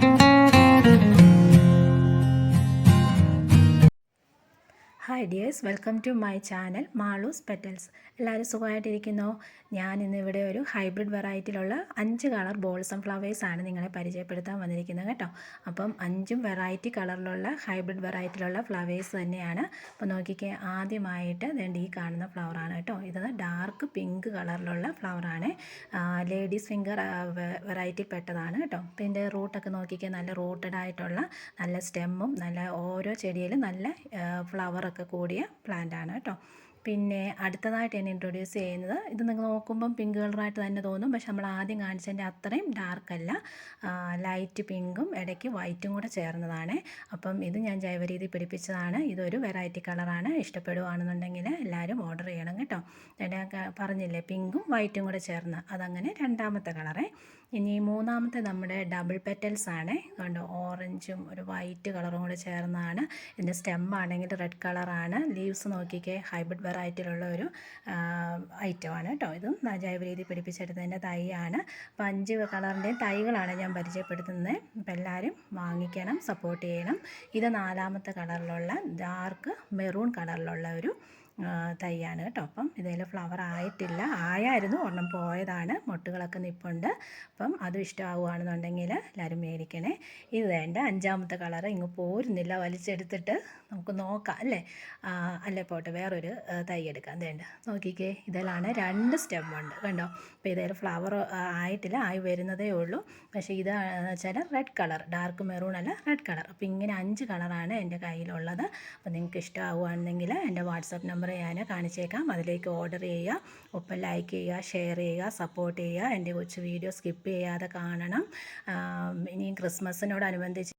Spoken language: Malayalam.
Bye. Hi dears welcome to my channel Malu's petals. എല്ലാവരും സുഖമായിട്ടിരിക്കുന്നോ? ഞാൻ ഇന്ന് ഇവിടെ ഒരു ഹൈബ്രിഡ് വെറൈറ്റിയിലുള്ള അഞ്ച് കളർ ബോൾസം ഫ്ലവേഴ്സ് ആണ് നിങ്ങളെ പരിചയപ്പെടുത്താൻ വന്നിരിക്കുന്നത് കേട്ടോ. അപ്പം അഞ്ചും വെറൈറ്റി കളറിലുള്ള ഹൈബ്രിഡ് വെറൈറ്റിയിലുള്ള ഫ്ലവേഴ്സ് തന്നെയാണ്. അപ്പോൾ നോക്കിക്കേ ആദ്യമായിട്ട് വേണ്ട ഈ കാണുന്ന ഫ്ലവറാണ് കേട്ടോ. ഇത് ഡാർക്ക് പിങ്ക് കളറിലുള്ള ഫ്ലവറാണ് ലേഡീസ് ഫിംഗർ വെറൈറ്റി പെട്ടതാണ് കേട്ടോ. അപ്പോൾ ഇതിന്റെ റൂട്ടൊക്കെ നോക്കിക്കേ നല്ല റൂട്ടഡ് ആയിട്ടുള്ള നല്ല സ്റ്റെമ്മും നല്ല ഓരോ ചെടിയിലും നല്ല ഫ്ലവറൊക്കെ കൂടിയ പ്ലാന്റ് ആണ് കേട്ടോ പിന്നെ അടുത്തതായിട്ട് ഞാൻ ഇൻട്രൊഡ്യൂസ് ചെയ്യുന്നത്. ഇത് നിങ്ങൾ നോക്കുമ്പം പിങ്ക് കളറായിട്ട് തന്നെ തോന്നും. പക്ഷെ നമ്മൾ ആദ്യം കാണിച്ചതിന്റെ അത്രയും ഡാർക്ക് അല്ല. ലൈറ്റ് പിങ്കും ഇടയ്ക്ക് വൈറ്റും കൂടെ ചേർന്നതാണ്. അപ്പം ഇത് ഞാൻ ജൈവരീതി പിടിപ്പിച്ചതാണ്. ഇതൊരു വെറൈറ്റി കളറാണ് ഇഷ്ടപ്പെടുകയാണെന്നുണ്ടെങ്കിൽ എല്ലാവരും ഓർഡർ ചെയ്യണം കേട്ടോ. ഞാൻ പറഞ്ഞില്ലേ പിങ്കും വൈറ്റും കൂടെ ചേർന്ന്. അതങ്ങനെ രണ്ടാമത്തെ കളറേ ഇനി മൂന്നാമത്തെ നമ്മുടെ ഡബിൾ പെറ്റൽസ് ആണ്. കണ്ടോ ഓറഞ്ചും ഒരു വൈറ്റ് കളറും കൂടെ ചേർന്നതാണ്. ഇതിന്റെ ആണെങ്കിൽ റെഡ് കളറാണ് ലീവ്സ് നോക്കിക്കേ ഹൈബ്രിഡ് വെറൈറ്റിയിലുള്ള ഒരു ഐറ്റമാണ് കേട്ടോ ഇതും ജൈവ രീതി പിടിപ്പിച്ചെടുത്തതിന്റെ തൈയാണ്. അപ്പോൾ അഞ്ച് കളറിന്റെയും തൈകളാണ് ഞാൻ പരിചയപ്പെടുത്തുന്നത് അപ്പോൾ എല്ലാവരും വാങ്ങിക്കണം സപ്പോർട്ട് ചെയ്യണം. ഇത് നാലാമത്തെ കളറിലുള്ള ഡാർക്ക് മെറൂൺ കളറിലുള്ള ഒരു തൈയാണ് കേട്ടോ. അപ്പം ഇതിൽ ഫ്ലവർ ആയിട്ടില്ല. ആയായിരുന്നു. ഒരെണ്ണം പോയതാണ്. മൊട്ടുകളൊക്കെ നിൽപ്പുണ്ട് അപ്പം അതും ഇഷ്ടമാവുകയാണെന്നുണ്ടെങ്കിൽ എല്ലാവരും മേടിക്കണേ. ഇത് വേണ്ട. അഞ്ചാമത്തെ കളർ ഇങ്ങ് പോരുന്നില്ല. വലിച്ചെടുത്തിട്ട് നമുക്ക് നോക്കാം അല്ലേ? അല്ലേ പോട്ടെ. വേറൊരു തൈ എടുക്കാം. വേണ്ട. നോക്കിക്കേ. ഇതിലാണ് രണ്ട് സ്റ്റെമ്മുണ്ട് കണ്ടോ? അപ്പോൾ ഇതിൽ ഫ്ലവർ ആയിട്ടില്ല. ആയി വരുന്നതേ ഉള്ളൂ. പക്ഷേ ഇത് വെച്ചാൽ റെഡ് കളർ ഡാർക്ക് മെറൂൺ അല്ല റെഡ് കളർ അപ്പോൾ ഇങ്ങനെ അഞ്ച് കളറാണ് എന്റെ കയ്യിലുള്ളത്. അപ്പോൾ നിങ്ങൾക്ക് ഇഷ്ടമാവുകയാണെങ്കിൽ എന്റെ വാട്സപ്പ് നമ്പർ ഞാൻ കാണിച്ചേക്കാം. അതിലേക്ക് ഓർഡർ ചെയ്യുക ഒപ്പം ലൈക്ക് ചെയ്യുക ഷെയർ ചെയ്യുക സപ്പോർട്ട് ചെയ്യുക. എന്റെ കൊച്ചു വീഡിയോ സ്കിപ്പ് ചെയ്യാതെ കാണണം. ഇനിയും ക്രിസ്മസിനോടനുബന്ധിച്ച്